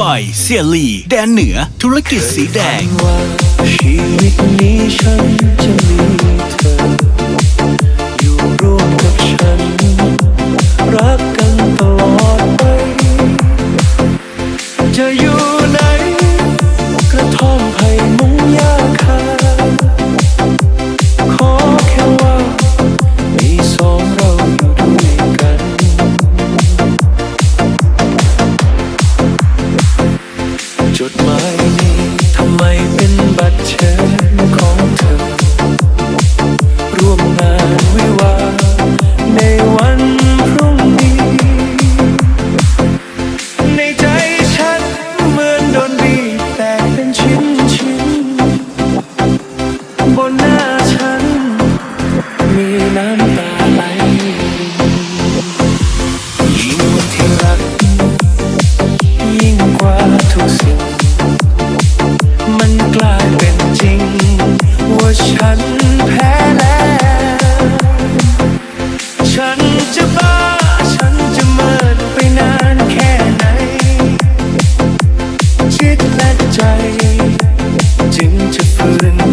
บอยเซียลี แดนเหนือธุรกิจสีแดง จดหมายนี้ทำไมเป็นบัตรเชิญของเธอ ร่วมงานวิวาในวันพรุ่งนี้ ในใจฉันเหมือนโดนบีแต่เป็นชิ้นชิ้นบนหน้า Darling